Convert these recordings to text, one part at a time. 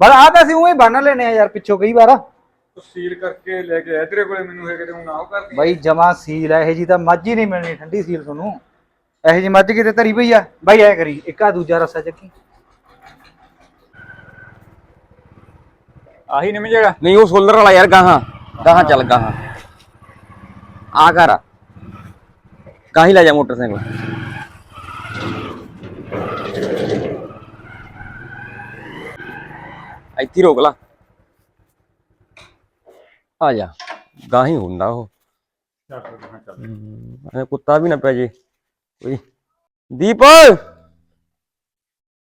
ਬਸ ਆ ਤਾਂ ਅਸੀਂ ਉਹੀ ਬੰਨ ਲੈਨੇ ਆ ਯਾਰ ਪਿੱਛੋਂ ਕਈ ਵਾਰ। ਤੂੰ ਸੀਲ ਕਰਕੇ ਲੈ ਕੇ ਆਇਆ ਤੇਰੇ ਕੋਲੇ ਮੈਨੂੰ ਹੈ ਕਿਤੇ ਹੁਣ ਆਹ ਕਰਦੀ। ਬਾਈ ਜਮਾ ਸੀਲ ਹੈ ਇਹ ਜੀ ਤਾਂ ਮੱਝ ਹੀ ਨਹੀਂ ਮਿਲਣੀ ਠੰਡੀ ਸੀਲ ਤੁਹਾਨੂੰ। ਇਹੋ ਜੀ ਮੱਝ ਕਿਤੇ ਧਰੀ ਪਈ ਆ। ਬਾਈ ਐ ਕਰੀ ਇੱਕ ਆ ਦੂਜਾ ਰਸਾ ਚੱਕੀ। ਆਹੀ ਨਿਮ ਜਿਹੜਾ ਨਹੀਂ ਉਹ ਸੋਲਰ ਵਾਲਾ ਯਾਰ ਗਾਹਾਂ ਗਾਹਾਂ ਚੱਲ ਗਾਹਾਂ। ਆ ਕਰ। ਕਾਹੀ ਲੈ ਜਾ ਮੋਟਰਸਾਈਕਲ? ਇੱਥੇ ਰੋਕ ਲਾ। ਆ ਜਾ। ਗਾਹੀ ਹੁੰਦਾ ਉਹ। ਐਂ ਕੁੱਤਾ ਵੀ ਨਾ ਪੈ ਜੇ। ਕੋਈ ਦੀਪ!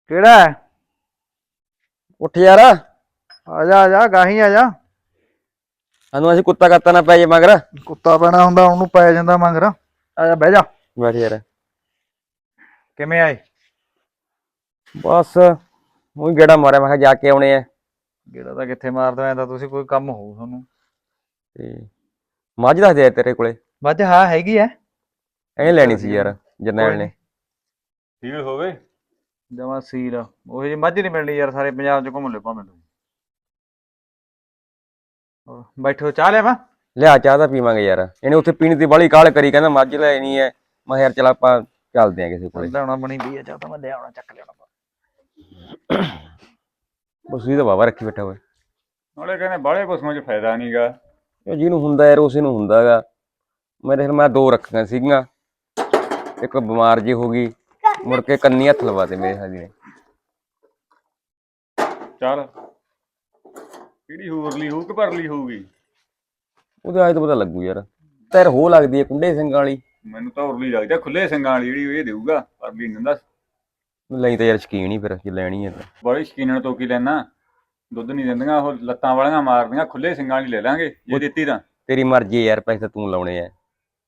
ਕਿਹੜਾ ਹੈ? ਉੱਠ ਯਾਰ। ਆ ਜਾ ਆ ਜਾ। ਗਾਹੀ ਆ ਜਾ। ਸਾਨੂੰ ਅਸੀਂ ਕੁੱਤਾ ਕੱਤਾ ਨਾ ਪੈ ਜੇ ਮਗਰ। ਕੁੱਤਾ ਪੈਣਾ ਹੁੰਦਾ ਉਹਨੂੰ ਪੈ ਜਾਂਦਾ ਮੰਗਰ। ਆ ਜਾ ਬਹਿ ਜਾ। ਬੈਠ ਯਾਰ। ਕਿਵੇਂ ਆਏ? ਬਸ ਉਹੀ ਗੇੜਾ ਮਾਰਿਆ। ਮੈਂ ਕਿਹਾ ਜਾ ਕੇ ਆਉਣੇ ਆ। ਗੇੜਾ ਤਾਂ ਕਿੱਥੇ ਮਾਰਦਾ ਐ ਤਾਂ ਤੁਸੀਂ ਕੋਈ ਕੰਮ ਹੋਊ ਤੁਹਾਨੂੰ। ਤੇ ਮੱਝ ਦੱਸ ਦੇ ਤੇਰੇ ਕੋਲੇ? ਮੱਝ ਹਾਂ ਹੈਗੀ ਐ। ਐਂ ਲੈਣੀ ਸੀ ਯਾਰ ਜਰਨੈਲ ਨੇ। ਸੀਲ ਹੋਵੇ। ਜਮਾ ਸੀਲ ਉਹ ਜੀ ਮੱਝ ਨਹੀਂ ਮਿਲਣੀ ਯਾਰ ਸਾਰੇ ਪੰਜਾਬ ਚ ਘੁੰਮ ਲੈ ਭਾਵੇਂ ਤੁਸੀਂ ਹੋਰ, ਬੈਠੋ ਚਾਹ ਲਿਆ ਵਾ ਲਿਆ ਚਾਹ ਤਾਂ ਪੀਵਾਂਗੇ ਯਾਰ। ਇਹਨੇ ਉੱਥੇ ਪੀਣ ਦੀ ਬਾਲੀ ਕਾਲ ਕਰੀ ਕਹਿੰਦਾ ਮੱਝ ਲੈਣੀ ਹੈ ਮੈਂ ਯਾਰ ਚਲ ਆਪਾਂ ਚੱਲਦੇ ਆ ਕਿਸੇ ਕੋਲੇ। ਲਿਆਉਣਾ ਬਣੀ ਵੀ ਆ ਚਾਹ ਤਾਂ ਮੈਂ ਲਿਆਉਣਾ ਚੱਕ ਲਿਆਉਣਾ। ਬਸ ਇਹ ਤਾਂ ਬਾਬਾ ਰੱਖੀ ਬੈਠਾ ਹੋਇਆ। ਨਾਲੇ ਕਹਿੰਦੇ ਬਾਹਲੇ ਪਸ਼ੂਆਂ 'ਚ ਫਾਇਦਾ ਨਹੀਂਗਾ ਇਹ ਜਿਹਨੂੰ ਹੁੰਦਾ ਯਾਰ ਉਸੇ ਨੂੰ ਹੁੰਦਾਗਾ ਮੇਰੇ ਫਿਰ ਮੈਂ ਦੋ ਰੱਖੀਆਂ ਸੀਗੀਆਂ। ਇੱਕ ਬਿਮਾਰ ਜੀ ਹੋ ਗਈ ਮੁੜ ਕੇ ਕੰਨੀ ਹੱਥ ਲਵਾਤੇ ਮੇਰੇ ਹਾਜੀ। ਨੇ ਚੱਲ। ਕਿਹੜੀ ਹੋਰਲੀ ਹੋਊ ਕਿ ਭਰਲੀ ਹੋਊਗੀ? ਉਹਦੇ ਆਏ ਤਾਂ ਪਤਾ ਲੱਗੂ ਯਾਰ। ਤੇਰ ਹੋ ਲੱਗਦੀ ਹੈ ਕੁੰਡੇ ਸਿੰਘਾਂ ਵਾਲੀ। ਮੈਨੂੰ ਤਾਂ ਹੋਰਲੀ ਲੱਗਦਾ ਖੁੱਲੇ ਸਿੰਘਾਂ ਵਾਲੀ ਜਿਹੜੀ ਇਹ ਦੇਊਗਾ ਭਰਲੀ ਨਹੀਂ ਦਿੰਦਾ ਲਈ ਤਾਂ ਯਾਰ ਸ਼ਕੀਨ ਹੀ ਫਿਰ ਜੇ ਲੈਣੀ ਹੈ ਤਾਂ। ਬੜੀ ਸ਼ਕੀਨਣ ਤੋਂ ਕੀ ਲੈਣਾ ਦੁੱਧ ਨਹੀਂ ਦਿੰਦੀਆਂ ਉਹ ਲੱਤਾਂ ਵਾਲੀਆਂ ਮਾਰਦੀਆਂ ਖੁੱਲੇ ਸਿੰਘਾਂ ਵਾਲੀ ਲੈ ਲਾਂਗੇ ਜੇ ਦਿੱਤੀ ਤਾਂ। ਤੇਰੀ ਮਰਜ਼ੀ ਹੈ ਯਾਰ ਪੈਸੇ ਤਾਂ ਤੂੰ ਲਾਉਣੇ ਆ।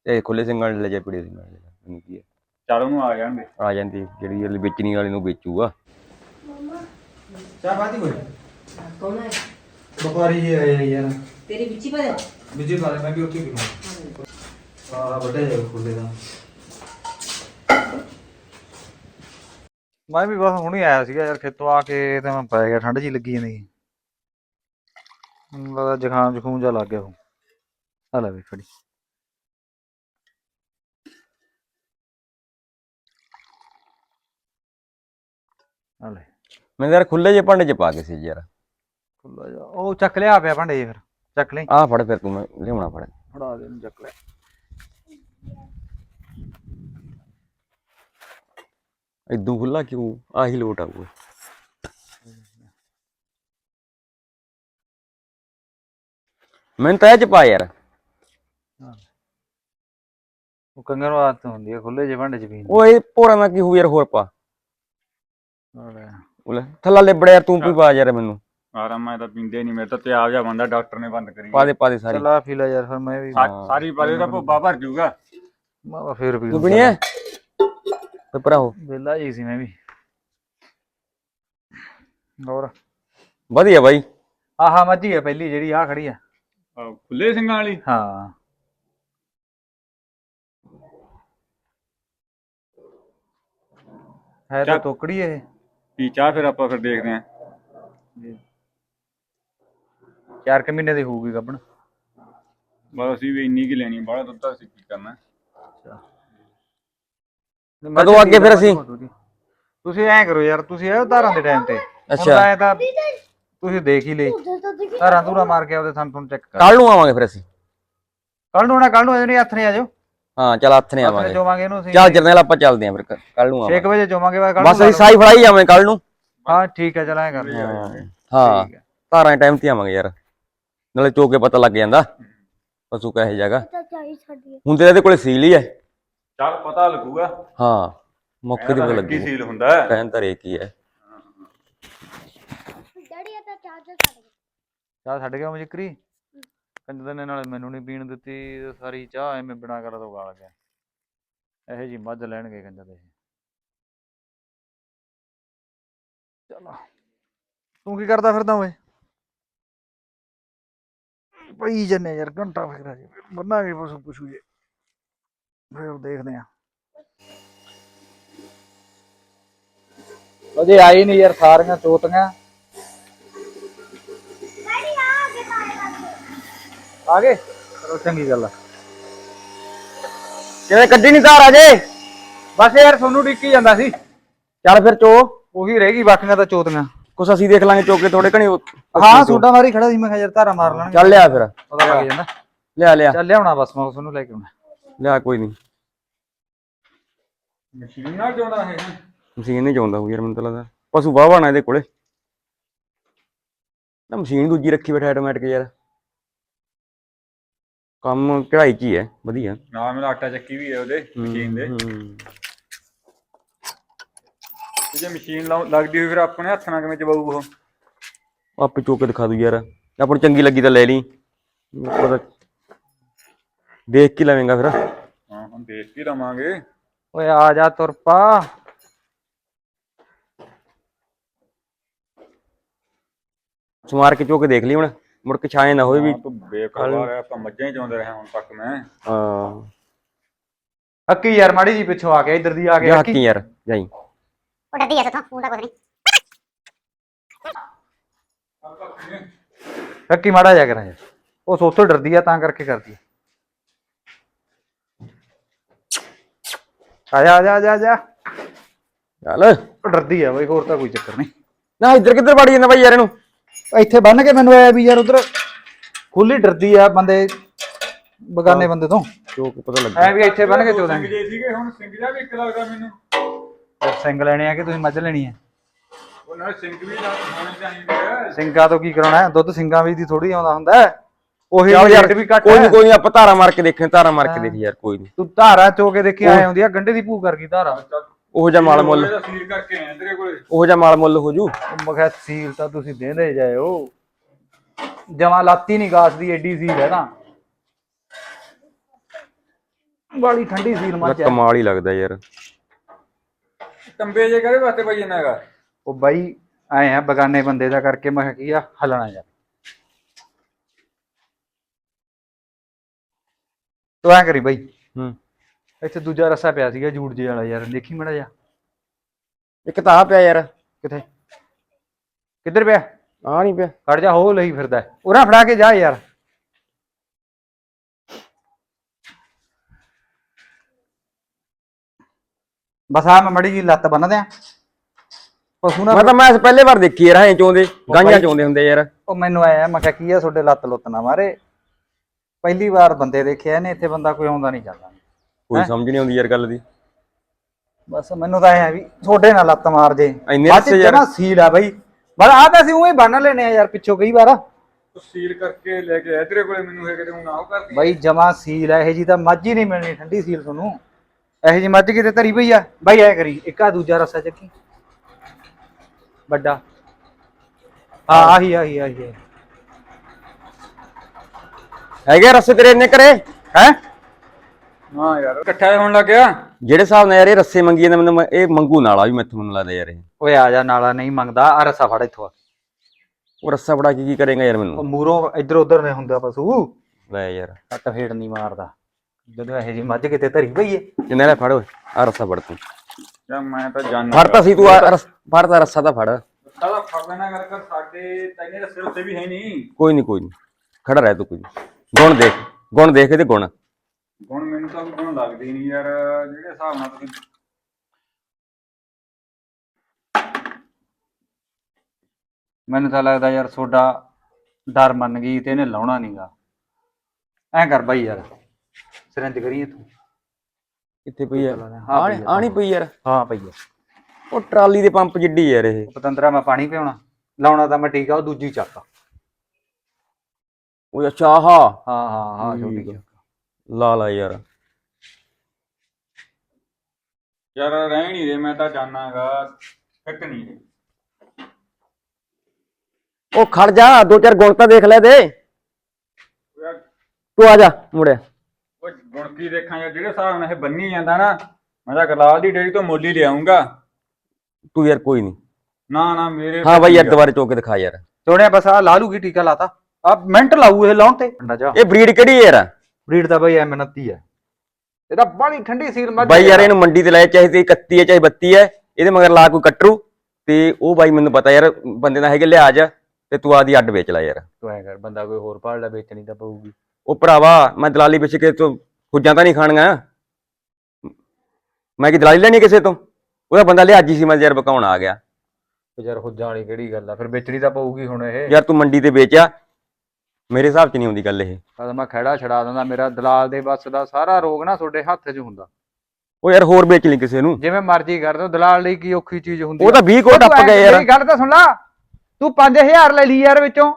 ਤੇ ਖੁੱਲੇ ਸਿੰਘਾਂ ਵਾਲੀ ਲੈ ਜਾ ਪੀੜੇ ਸਿੰਘਾਂ ਵਾਲੀ ਲੈ ਜਾ ਕੀ ਹੈ। ਚੱਲ ਉਹਨੂੰ ਆ ਜਾਣਗੇ। ਆ ਜਾਂਦੀ ਜਿਹੜੀ ਵਾਲੀ ਵੇਚਣੀ ਵਾਲੀ ਨੂੰ ਵੇਚੂਗਾ। ਚਾਹ ਬਾਤੀ ਹੋਈ ਕੌਣ ਹੈ? ਬੁਖਾਰੀ ਜੀ ਆਇਆ ਯਾਰ। ਤੇਰੀ ਵਿੱਚੀ ਪਾ ਦੇ। ਵਿਜੇ ਬਾਰੇ ਮੈਂ ਵੀ ਉੱਥੇ ਪੀਣਾ ਆ ਵੱਡਾ ਜਿਹਾ ਖੁੱਲੇ ਦਾ। ਮੈਂ ਵੀ ਬਸ ਹੁਣੇ ਆਇਆ ਸੀਗਾ ਯਾਰ ਖੇਤੋਂ ਆ ਕੇ ਤੇ ਮੈਂ ਪੈ ਗਿਆ ਠੰਡ ਜੀ ਲੱਗੀ ਜਾਂਦੀ ਮੈਨੂੰ ਲੱਗਦਾ ਜ਼ੁਕਾਮ ਜ਼ੁਖੂਮ ਜਿਹਾ ਲੱਗ ਗਿਆ ਉਹ ਆ ਲੈ ਵੀ ਫੜੀ ਆ ਲੈ। ਮੈਂ ਯਾਰ ਖੁੱਲੇ ਜੇ ਭਾਂਡੇ ਚ ਪਾ ਕੇ ਸੀ ਯਾਰ। ਖੁੱਲਾ ਜਾ ਉਹ ਚੱਕ ਲਿਆ ਪਿਆ ਭਾਂਡੇ ਜਿਹੇ ਫਿਰ। ਚੱਕ ਲਈ। ਆਹ ਫੜ ਫਿਰ ਤੂੰ ਮੈਂ ਲਿਆਉਣਾ ਫੜ। ਫੜਾ ਦੇ ਨੂੰ ਚੱਕ ਲਿਆ ਇਦੋਂ ਖੁੱਲਾ ਕਿਉਂ? ਆਹੀ ਲੋਟ ਆਊਗਾ। ਮੈਂ ਤਾਂ ਇਹ ਚ ਪਾ ਯਾਰ। ਉਹ ਕੰਗਰ ਆਦਤ ਹੁੰਦੀ ਹੈ ਖੁੱਲੇ ਜਿਹੇ ਭਾਂਡੇ ਚ ਪੀਣ ਦੀ। ਉਹ ਇਹ ਪੋਰਾ ਨਾ ਕੀ ਹੋਊ ਯਾਰ ਹੋਰ ਪਾ। ਆ ਲੈ। ਉਹ ਲੈ ਥੱਲਾ ਲਿਬੜਿਆ ਯਾਰ ਤੂੰ ਵੀ ਪਾ ਯਾਰ ਮੈਨੂੰ। ਆਰਾਮ ਮੈਂ ਤਾਂ ਪੀਂਦੇ ਨਹੀਂ ਮੇਰੇ ਤਾਂ ਤਿਆਬ ਜਾ ਬੰਦਾ ਡਾਕਟਰ ਨੇ ਬੰਦ ਕਰੀ। ਪਾ ਦੇ ਪਾ ਦੇ ਸਾਰੀ। ਚੱਲ ਆ ਪੀ ਲੈ ਯਾਰ ਫਿਰ ਮੈਂ ਵੀ ਸਾ- ਸਾਰੀ ਪਾਲੇ ਦਾ ਭੁੱਬਾ ਭਰ ਜਾਊਗਾ ਮੈਂ ਤਾਂ ਫੇਰ ਪੀ ਤੂੰ ਪੀਣੀ ਹੈ ਤੇ ਭਰਾ ਹੋ ਵੇਲਾ ਜੀ ਸੀ ਮੈਂ ਵੀ। ਹੋਰ? ਵਧੀਆ ਬਾਈ। ਆਹਾ ਮੱਝੀ ਹੈ ਪਹਿਲੀ ਜਿਹੜੀ ਆ ਖੜੀ ਆ। ਆਹ ਖੁੱਲੇ ਸਿੰਘਾਂ ਵਾਲੀ? ਹਾਂ। ਹੈ ਤਾਂ ਚੱਲ। ਟੋਕੜੀ ਇਹ। ਪੀ ਚਾਹ ਫਿਰ ਆਪਾਂ ਫਿਰ ਦੇਖਦੇ ਆਂ। ਚਾਰ ਕੁ ਮਹੀਨੇ ਦੀ ਹੋਊਗੀ ਗੱਬਣ ਬਸ ਅਸੀਂ ਵੀ ਇੰਨੀ ਕੀ ਲੈਣੀ ਬਾਹਲਾ ਦੁੱਧ ਤਾਂ ਅਸੀਂ ਕੀ ਕਰਨਾ। ਕਦੋਂ ਅੱਗੇ ਫਿਰ ਅਸੀਂ? ਤੁਸੀਂ ਐਂ ਕਰੋ ਯਾਰ ਤੁਸੀਂ ਆਇਓ ਧਾਰਾਂ ਦੇ ਟਾਈਮ ਤੇ। ਅੱਛਾ। ਐ ਤਾਂ ਤੁਸੀਂ ਦੇਖ ਹੀ ਲਈ। ਧਾਰਾਂ ਧੂਰਾ ਮਾਰ ਕੇ ਥਣ ਤੁਹਾਨੂੰ ਚੈੱਕ ਕਰ। ਕੱਲ ਨੂੰ ਆਵਾਂਗੇ ਫਿਰ ਅਸੀਂ। ਕੱਲ ਨੂੰ ਨਾ ਕੱਲ ਨੂੰ ਨਹੀਂ ਹੱਥ ਨਹੀਂ ਆ ਜਾਓ ਹਾਂ ਚੱਲ ਹੱਥ ਨੇ ਹੱਥ ਨੇ ਆਵਾਂਗੇ। ਜੋਵਾਂਗੇ ਇਹਨੂੰ ਅਸੀਂ। ਚੱਲ ਜਰਨੈਲ ਆਪਾਂ ਚੱਲਦੇ ਆਂ ਫਿਰ ਕੱਲ ਨੂੰ 6 ਆਵਾਂਗੇ। ਵਜੇ ਜੋਵਾਂਗੇ ਬਾਅਦ ਕੱਲ ਬਸ ਅਸੀਂ ਸਾਈ ਫੜਾਈ ਜਾਵਾਂਗੇ ਕੱਲ ਨੂੰ। ਹਾਂ ਠੀਕ ਹੈ ਚਲ ਐਂ ਕਰ। ਹਾਂ ਠੀਕ ਹੈ। ਧਾਰਾਂ ਟਾਈਮ ਤੇ ਆਵਾਂਗੇ ਯਾਰ। ਨਾਲੇ ਚੋਕੇ ਪਤਾ ਲੱਗ ਜਾਂਦਾ। ਪਸ਼ੂ ਕਹੇ ਜਗਾ ਹੁਣ ਤੇ ਇਹਦੇ ਕੋਲੇ ਸੀਲ ਹੀ ਹੈ। ਚੱਲ ਪਤਾ ਲੱਗੂਗਾ। ਹਾਂ ਮੌਕੇ ਦੀ ਪਤਾ ਕੀ ਲੱਗੀ ਸੀਲ ਹੁੰਦਾ ਹੈ। ਕਹਿਣ ਤਾਂ ਰੇ ਕੀ ਹੈ। ਡੈਡੀ ਇਹ ਤਾਂ ਚਾਰਜਰ ਛੱਡ ਗਿਆ ਚਾਹ ਛੱਡ ਗਿਆ ਮੁਜਕਰੀ? ਕੰਜਰ ਨੇ ਨਾਲੇ ਮੈਨੂੰ ਨਹੀਂ ਪੀਣ ਦਿੱਤੀ ਤੇ ਸਾਰੀ ਚਾਹ ਐਵੇਂ ਬਿਨਾ ਕਰ ਤੋਂ ਗਾਲ ਗਿਆ। ਇਹੋ ਜੀ ਮੱਝ ਲੈਣਗੇ ਕੰਜਰ ਦੇ ਚਲੋ। ਤੂੰ ਕੀ ਕਰਦਾ ਫਿਰਦਾ ਓਏ? ਪਈ ਜੰਨੇ ਯਾਰ ਘੰਟਾ ਫਿਕਰਾ ਜੀ। ਬੰਨਾਂਗੇ ਪਸ਼ੂ ਪੁਸ਼ੂ ਜੇ। ਫਿਰ ਦੇਖਦੇ ਆ ਉਹਦੇ ਆਈ ਨਹੀਂ ਯਾਰ ਸਾਰੀਆਂ ਚੋਤੀਆਂ। ਆ ਗਏ? ਚਲੋ ਚੰਗੀ ਗੱਲ ਆ। ਕਿਵੇਂ ਕੱਢੀ ਨਹੀਂ ਧਾਰ ਅਜੇ? ਬਸ ਯਾਰ ਤੁਹਾਨੂੰ ਡਿੱਕੀ ਜਾਂਦਾ ਸੀ। ਚੱਲ ਫਿਰ ਚੋ। ਉਹੀ ਰਹਿ ਗਈ ਬਾਕੀਆਂ ਤਾਂ ਚੋਤੀਆਂ। ਕੁਛ ਅਸੀਂ ਦੇਖ ਲਾਂਗੇ ਚੋਕੇ ਥੋੜੇ ਘਣੀ ਹਾਂ ਸੋਡਾ ਮਾਰੀ ਖੜਾ ਸੀ ਮੈਂ ਕਿਹਾ ਯਾਰ ਧਾਰਾ ਮਾਰ ਲਾਂਗੇ ਚੱਲ ਲਿਆ ਫਿਰ। ਪਤਾ ਲੱਗ ਜਾਂਦਾ। ਲਿਆ ਲਿਆ। ਚੱਲ ਲਿਆਉਣਾ ਬਸ ਮੈਂ ਤੁਹਾਨੂੰ ਲੈ ਕੇ ਆਉਣਾ। ਲਿਆ ਕੋਈ ਨਹੀਂ ਮਸ਼ੀਨ ਨਾਲ ਚੋਂਦਾ ਹੈ ਮਸ਼ੀਨ ਨਹੀਂ ਚਾਉਂਦਾ ਯਾਰ ਮੈਨੂੰ ਤਾਂ ਲੱਗਦਾ। ਪਸ਼ੂ ਵਾਹਵਾ ਨਾ ਇਹਦੇ ਕੋਲੇ। ਨਾ ਮਸ਼ੀਨ ਦੂਜੀ ਰੱਖੀ ਬੈਠਾ ਆਟੋਮੈਟਿਕ ਯਾਰ। ਕੰਮ ਕਢਾਈ ਚ ਹੀ ਹੈ ਵਧੀਆ। ਨਾ ਮੇਰਾ ਆਟਾ ਚੱਕੀ ਵੀ ਹੈ ਉਹਦੇ ਮਸ਼ੀਨ ਦੇ। ਹੂੰ। ਤੇ ਜੇ ਮਸ਼ੀਨ ਲਾਉ- ਲੱਗਦੀ ਹੋਈ ਫਿਰ ਆਪਣੇ ਹੱਥ ਨਾਲ ਕਿਵੇਂ ਚਬਾਊ ਉਹ? ਆਪੇ ਚੋ ਕੇ ਦਿਖਾ ਦੂ ਯਾਰ। ਆਪਾਂ ਨੂੰ ਚੰਗੀ ਲੱਗੀ ਤਾਂ ਲੈ ਲਈ। ਪਤਾ ਦੇਖ ਕੇ ਲਵੇਂਗਾ ਫਿਰ। ਹਾਂ ਹੁਣ ਦੇਖ ਕੇ ਲਵਾਂਗੇ। ਓਏ ਆ ਜਾ ਤੁਰ ਪਾ। ਸਮਾਰ ਕੇ ਚੋ ਕੇ ਦੇਖ ਲਈ ਹੁਣ ਮੁੜ ਕੇ ਛਾਏ ਨਾ ਹੋਏ ਵੀ ਹਾਂ, ਤੂੰ ਬੇਕਰਾਰ ਹੈ ਆਪਾਂ ਮੱਝਾਂ ਹੀ ਚਾਉਂਦੇ ਰਹੇ ਹੁਣ ਤੱਕ ਮੈਂ। ਹਾਂ। ਹੱਕੀ ਯਾਰ ਮਾੜੀ ਜੀ ਪਿੱਛੋਂ ਆ ਗਿਆ ਇੱਧਰ ਦੀ ਆ ਜਾ ਗਿਆ ਹੱਕੀ ਯਾਰ ਜਾਈ। ਉਹ ਡਰਦੀ ਐ ਸਥੋਂ ਹੁੰਦਾ ਕੁਝ ਨਹੀਂ। ਹੱਕੀ ਮਾੜਾ ਜਾ ਕਰਾਂ ਯਾਰ। ਉਹ ਸੋਤੋਂ ਡਰਦੀ ਆ ਤਾਂ ਕਰਕੇ ਕਰਦੀ ਆ। ਆ ਜਾ ਆ ਜਾ ਆ ਜਾ, ਆ ਜਾ। ਚੱਲ। ਉਹ ਡਰਦੀ ਆ ਬਈ ਹੋਰ ਤਾਂ ਕੋਈ ਚੱਕਰ ਨਹੀਂ। ਨਾ ਇੱਧਰ ਕਿੱਧਰ ਵੜੀ ਜਾਂਦਾ ਬਾਈ ਯਾਰ ਇਹਨੂੰ? ਇੱਥੇ ਬੰਨ ਕੇ ਮੈਨੂੰ ਆਇਆ ਵੀ ਯਾਰ ਉਧਰ ਖੁੱਲੀ ਡਰਦੀ ਆ ਬੰਦੇ ਬਗਾਨੇ ਬੰਦੇ ਤੋਂ। ਚੋ ਕੇ ਪਤਾ ਐ ਵੀ ਇੱਥੇ ਬੰਨ ਕੇ ਦੋ ਚੋਦਾਂਗੇ ਸਿੰਘ ਜੇ ਸੀਗੇ ਹੁਣ ਸਿੰਘ ਜਾ ਵੀ ਇੱਕ ਲੱਗਦਾ ਮੈਨੂੰ। ਫਿਰ ਸਿੰਘ ਲੈਣੇ ਆ ਕਿ ਤੁਸੀਂ ਮੱਝ ਲੈਣੀ ਆ? ਉਹ ਨਾਲ ਸਿੰਘ ਵੀ ਨਾਲ ਹੋਣੇ ਚਾਹੀਦੇ ਆ। ਸਿੰਘਾਂ ਤੋਂ ਕੀ ਕਰਾਉਣਾ ਹੈ? ਦੁੱਧ ਸਿੰਘਾਂ ਵੀ ਦੀ ਥੋੜੀ ਆਉਂਦਾ ਹੁੰਦਾ ਹੈ। ਉਹੀ ਚੱਲ ਯਾਰ ਵੀ ਘੱਟ ਕੋਈ ਨਹੀਂ ਕੋਈ ਨਹੀਂ ਆਪਾਂ ਧਾਰਾ ਮਾਰ ਕੇ ਦੇਖਾਂ ਧਾਰਾ ਮਾਰ ਕੇ ਦੇਖ ਯਾਰ ਕੋਈ ਨਹੀਂ ਤੂੰ ਧਾਰਾ ਚੋ ਕੇ ਦੇਖੀ ਆਏ ਹੁੰਦੀ ਆ ਗੰਡੇ ਦੀ ਭੂ ਕਰ ਗਈ ਧਾਰਾ। ਉਹੋ ਜਿਹਾ ਮਾਲ ਮੁੱਲ। ਇਹਦਾ ਸੀਲ ਕਰਕੇ ਆਏ ਤੇਰੇ ਕੋਲੇ। ਉਹੋ ਜਿਹਾ ਮਾਲ ਮੁੱਲ ਹੋ ਜੂ। ਮੈਂ ਕਿਹਾ ਸੀਲ ਤਾਂ ਤੁਸੀਂ ਦੇਂਦੇ ਜਾਇਓ। ਜਮਾ ਲਾਤੀ ਨਹੀਂ ਗਾਸ ਦੀ ਐਡੀ ਸੀਲ ਹੈ ਤਾਂ। ਬੜੀ ਠੰਡੀ ਸੀਲ ਮੱਝ ਹੈ। ਕਮਾਲ ਹੀ ਲੱਗਦਾ ਯਾਰ। ਟੰਬੇ ਜੇ ਕਰੇ ਵਾਸਤੇ ਭਾਈ ਇਹਨਾਂ ਹੈਗਾ। ਉਹ ਬਾਈ ਆਏ ਆ ਬਗਾਨੇ ਬੰਦੇ ਦਾ ਕਰਕੇ ਮੈਂ ਕਿਹਾ ਕੀ ਆ ਹਲਣਾ ਯਾਰ। ਤੂੰ ਐ ਕਰੀ ਬਾਈ। ਹੂੰ। ਇੱਥੇ ਦੂਜਾ ਰਸਾ ਪਿਆ ਸੀਗਾ ਜੂੜ ਜੇ ਵਾਲਾ ਯਾਰ ਦੇਖੀ ਮੜਾ ਜਾ ਇੱਕ ਤਾਂ ਆ ਪਿਆ ਯਾਰ। ਕਿੱਥੇ? ਕਿੱਧਰ ਪਿਆ? ਆ ਨਹੀਂ ਪਿਆ। ਖੜ ਜਾ ਹੋ ਲਈ ਫਿਰਦਾ। ਉਰਾਂ ਫੜਾ ਕੇ ਜਾ ਯਾਰ। ਬਸ ਆ ਮੈਂ ਮੜੀ ਜੀ ਲੱਤ ਬੰਨ ਦਿਆਂ। ਪਸ਼ੂ ਨਾ ਮੈਂ ਤਾਂ ਮੈਂ ਪਹਿਲੇ ਵਾਰ ਦੇਖੀ ਯਾਰ ਐ ਚੋਂਦੇ ਗਾਂਆਂ ਚੋਂਦੇ ਹੁੰਦੇ ਯਾਰ। ਉਹ ਮੈਨੂੰ ਆਇਆ ਮੈਂ ਕਿਹਾ ਕੀ ਆ ਤੁਹਾਡੇ ਲੱਤ ਲੁੱਤ ਨਾ ਮਾਰੇ। ਪਹਿਲੀ ਵਾਰ ਬੰਦੇ ਦੇਖਿਆ ਨੇ ਇੱਥੇ ਬੰਦਾ ਕੋਈ ਆਉਂਦਾ ਨਹੀਂ ਜਾਂਦਾ। ਕੋਈ ਸਮਝ ਨਹੀਂ ਆਉਂਦੀ ਯਾਰ ਗੱਲ ਦੀ। ਬਸ ਮੈਨੂੰ ਤਾਂ ਐ ਵੀ ਤੁਹਾਡੇ ਨਾਲ ਲੱਤ ਮਾਰ ਜੇ। ਇੰਨੇ ਰੱਸੇ ਯਾਰ। ਸੀਲ ਆ ਬਾਈ। ਬਸ ਆ ਤਾਂ ਅਸੀਂ ਉਵੇਂ ਬੰਨ ਲੈਨੇ ਆ ਯਾਰ ਪਿੱਛੋਂ ਕਈ ਵਾਰ। ਸੀਲ ਕਰਕੇ ਲੈ ਕੇ ਆਏ ਤੇਰੇ ਕੋਲੇ ਮੈਨੂੰ ਇਹ ਕਿਤੇ ਹੁਣ ਆਹ ਕਰਦੀ ਬਾਈ ਜਮਾ ਸੀਲ ਆ ਇਹ ਜੀ ਤਾਂ ਮੱਝ ਹੀ ਨਹੀਂ ਮਿਲਣੀ ਠੰਡੀ ਸੀਲ ਤੁਹਾਨੂੰ। ਇਹੋ ਜੀ ਮੱਝ ਕਿਤੇ ਧਰੀ ਪਈ ਆ। ਬਾਈ ਐ ਕਰੀ ਇੱਕ ਆ ਦੂਜਾ ਰਸਾ ਚੱਕੀ। ਵੱਡਾ। ਆਹੀ ਆਹੀ ਆਹੀ। ਹੈਗੇ ਰੱਸੇ ਤੇਰੇ ਇੰਨੇ ਕਰੇ ਹੈਂ? ਹਾਂ ਯਾਰ ਇਕੱਠਾ ਹੋਣ ਲੱਗ ਗਿਆ। ਜਿਹੜੇ ਹਿਸਾਬ ਨਾਲ ਯਾਰ ਇਹ ਰੱਸੇ ਮੰਗੀ ਜਾਂਦੇ ਮੈਨੂੰ ਇਹ ਮੰਗੂ ਨਾਲਾ ਵੀ ਮੈਥੋਂ ਮੈਨੂੰ ਲੱਗਦਾ ਯਾਰ ਇਹ। ਓਏ ਆ ਜਾ ਨਾਲਾ ਨਹੀਂ ਮੰਗਦਾ ਆ ਰਸਾ ਫੜ ਇੱਥੋਂ ਆ। ਉਹ ਰੱਸਾ ਬੜਾ ਕੀ ਕੀ ਕਰੇਗਾ ਯਾਰ ਉਹ ਮੈਨੂੰ ਮੂਰੋਂ ਇੱਧਰ ਉੱਧਰ ਨੇ ਹੁੰਦਾ ਪਸ਼ੂ। ਲੈ ਯਾਰ। ਕੱਟ ਫੇੜ ਨਹੀਂ ਮਾਰਦਾ। ਜਦੋਂ ਇਹੋ ਜੀ ਮੱਝ ਕਿਤੇ ਧਰੀ ਪਈ ਏ। ਜਿੰਨੇ ਲੈ ਫੜ ਓਏ ਆ ਰੱਸਾ ਫੜ ਤੂੰ। ਯਾਰ ਮੈਂ ਤਾਂ ਜਾਣ ਫੜ ਤਾਂ ਸੀ ਤੂੰ ਆ ਰਸ- ਫੜ ਤਾਂ ਰੱਸਾ ਤਾਂ ਫੜ। ਸਾਲਾ ਫੜ ਲੈਣਾ ਕਰ ਕਰ ਸਾਡੇ ਤੈਨੇ ਰਸੇ ਉੱਤੇ ਵੀ ਹੈ ਨਹੀਂ। ਕੋਈ ਨਹੀਂ ਕੋਈ ਨਹੀਂ। ਖੜਾ ਰਹਿ ਤੂੰ ਕੋਈ ਨੀ। ਗੁਣ ਦੇਖ ਗੁਣ ਦੇਖ ਇਹਦੇ ਗੁਣ। ਹੁਣ ਮੈਨੂੰ ਤਾਂ ਹੁਣ ਲੱਗਦੀ ਨਹੀਂ ਯਾਰ ਜਿਹੜੇ ਹਿਸਾਬ ਨਾਲ ਤੁਸੀਂ ਮੈਨੂੰ ਤਾਂ ਲੱਗਦਾ ਯਾਰ ਸੋਡਾ ਡਰ ਮੰਨ ਗਈ ਤੇ ਇਹਨੇ ਲਾਉਣਾ ਨਹੀਂਗਾ ਐਂ ਕਰ ਬਾਈ ਯਾਰ ਸਿਰੰਜ ਕਰੀਏ ਤੂੰ ਕਿੱਥੇ ਪਈ ਯਾਰ ਆਣੀ ਆਣੀ ਪਈ ਯਾਰ। ਹਾਂ ਪਈ ਆ। ਉਹ ਟਰਾਲੀ ਦੇ ਪੰਪ ਜਿੱਡੀ ਯਾਰ ਇਹ। ਪਤੰਦਰਾ ਮੈਂ ਪਾਣੀ ਪਿਆਉਣਾ ਲਾਉਣਾ ਤਾਂ ਮੈਂ ਠੀਕ ਆ ਉਹ ਦੂਜੀ ਚੱਕ ਉਹ ਅੱਛਾ ਆਹ। ਹਾਂ ਹਾਂ ਹਾਂ ਛੋਟੀ ਠੀਕ ਆ। ਚੱਕ ਲਾ ਲਾ ਯਾਰ। ਯਾਰ ਰਹਿ ਨਹੀਂ ਦੇ ਮੈਂ ਤਾਂ ਜਾਣਾਗਾ ਫਿੱਟ ਨਹੀਂ ਦੇ ਉਹ ਖੜ ਜਾ ਦੋ ਚਾਰ ਗੁਣ ਤਾਂ ਦੇਖ ਲੈ ਦੇ। ਯਾਰ ਤੂੰ ਆ ਜਾ ਮੁੜਿਆ ਉਹ ਗੁਣ ਕੀ ਦੇਖਾਂ ਯਾਰ ਜਿਹੜੇ ਹਿਸਾਬ ਨਾਲ ਇਹ ਬੰਨੀ ਜਾਂਦਾ ਨਾ ਮੈਂ ਤਾਂ ਗਲਾਲ ਦੀ ਡੇਰੀ ਤੋਂ ਮੁੱਲ ਲਿਆਉਂਗਾ ਤੂੰ ਯਾਰ ਕੋਈ ਨਹੀਂ ਨਾ ਨਾ ਮੇਰੇ ਹਾਂ ਬਾਈ ਯਾਰ ਦੁਬਾਰੇ ਚੋ ਕੇ ਦਿਖਾ ਯਾਰ। ਸੋਹਣਿਆ ਬਸ ਆ ਲਾ ਲੂਗੀ ਟੀਕਾ ਲਾਤਾ। ਆ ਮਿੰਟ ਲਾਊ ਇਹ ਲਾਉਣ ਤੇ। ਜਾ। ਇਹ ਬਰੀਡ ਕਿਹੜੀ ਯਾਰ? ਬਰੀਡ ਦਾ ਬਾਈ ਐ ਮਿਹਨਤੀ ਹੈ ਇਹਦਾ ਬੜੀ ਠੰਡੀ ਸੀਲ ਮੱਝ ਬਾਈ ਯਾਰ ਇਹਨੂੰ ਮੰਡੀ ਤੇ ਲੈ ਚਾਹੇ ਤੇ 31 ਹੈ ਚਾਹੇ 32 ਹੈ ਇਹਦੇ ਮਗਰ ਲਾ ਕੋਈ ਕੱਟਰੂ। ਤੇ ਉਹ ਬਾਈ ਮੈਨੂੰ ਪਤਾ ਯਾਰ ਬੰਦੇ ਦਾ ਹੈਗੇ ਲਿਹਾਜ਼ ਤੇ ਤੂੰ ਆਦੀ ਅੱਡ ਵੇਚ ਲੈ ਯਾਰ। ਤੂੰ ਐ ਕਰ ਬੰਦਾ ਕੋਈ ਹੋਰ ਪਾੜ ਲੈ ਵੇਚਣੀ ਤਾਂ ਪਊਗੀ। ਉਹ ਭਰਾਵਾ ਮੈਂ ਦਲਾਲੀ ਵਿੱਚ ਕੇ ਤੋਂ ਹੁੱਜਾਂ ਤਾਂ ਨਹੀਂ ਖਾਣੀਆਂ। ਮੈਂ ਕੀ ਦਲਾਲੀ ਲੈਣੀ ਕਿਸੇ ਤੋਂ? ਉਹਦਾ ਬੰਦਾ ਹੀ ਸੀ ਮੈਂ ਯਾਰ ਬਕਾਉਣ ਆ ਗਿਆ। ਯਾਰ ਹੁੱਜਾਂ ਵਾਲੀ ਕਿਹੜੀ ਗੱਲ ਆ? ਫਿਰ ਵੇਚਣੀ ਤਾਂ ਪਊਗੀ ਹੁਣ ਇਹ। ਯਾਰ ਤੂੰ ਮੰਡੀ ਤੇ ਵੇਚਿਆ ਮੇਰੇ ਹਿਸਾਬ 'ਚ ਨਹੀਂ ਆਉਂਦੀ ਗੱਲ ਇਹ। ਕਦ ਮੈਂ ਖੜਾ ਛੜਾ ਦਿੰਦਾ ਮੇਰਾ ਦਲਾਲ ਦੇ ਬਸ ਦਾ ਸਾਰਾ ਰੋਗ ਨਾ ਤੁਹਾਡੇ ਹੱਥ 'ਚ ਹੁੰਦਾ। ਉਹ ਯਾਰ ਹੋਰ ਵੇਚ ਲਈ ਕਿਸੇ ਨੂੰ। ਜਿਵੇਂ ਮਰਜ਼ੀ ਕਰ ਦੋ ਦਲਾਲ ਲਈ ਕੀ ਔਖੀ ਚੀਜ਼ ਹੁੰਦੀ ਉਹ ਤਾਂ 20 ਕੋਟ ਤੂੰ ਟੱਪ ਗਏ ਯਾਰ। ਮੇਰੀ ਗੱਲ ਤਾਂ ਸੁਣ ਲਾ। ਤੂੰ 5000 ਲੈ ਲਈ ਯਾਰ ਵਿੱਚੋਂ।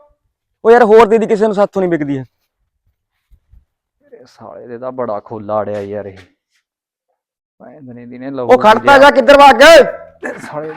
ਉਹ ਯਾਰ ਹੋਰ ਦੇ ਦੀ ਕਿਸੇ ਨੂੰ ਸਾਥੋਂ ਨਹੀਂ ਵਿਕਦੀ ਹੈ ਸਾਲੇ ਦੇ ਤਾਂ ਬੜਾ ਖੋਲਾ ਅੜਿਆ ਯਾਰ ਇਹ। ਉਹ ਖੜਤਾ ਜਾ ਕਿੱਧਰ ਭੱਗ ਗਏ ਸਾਲੇ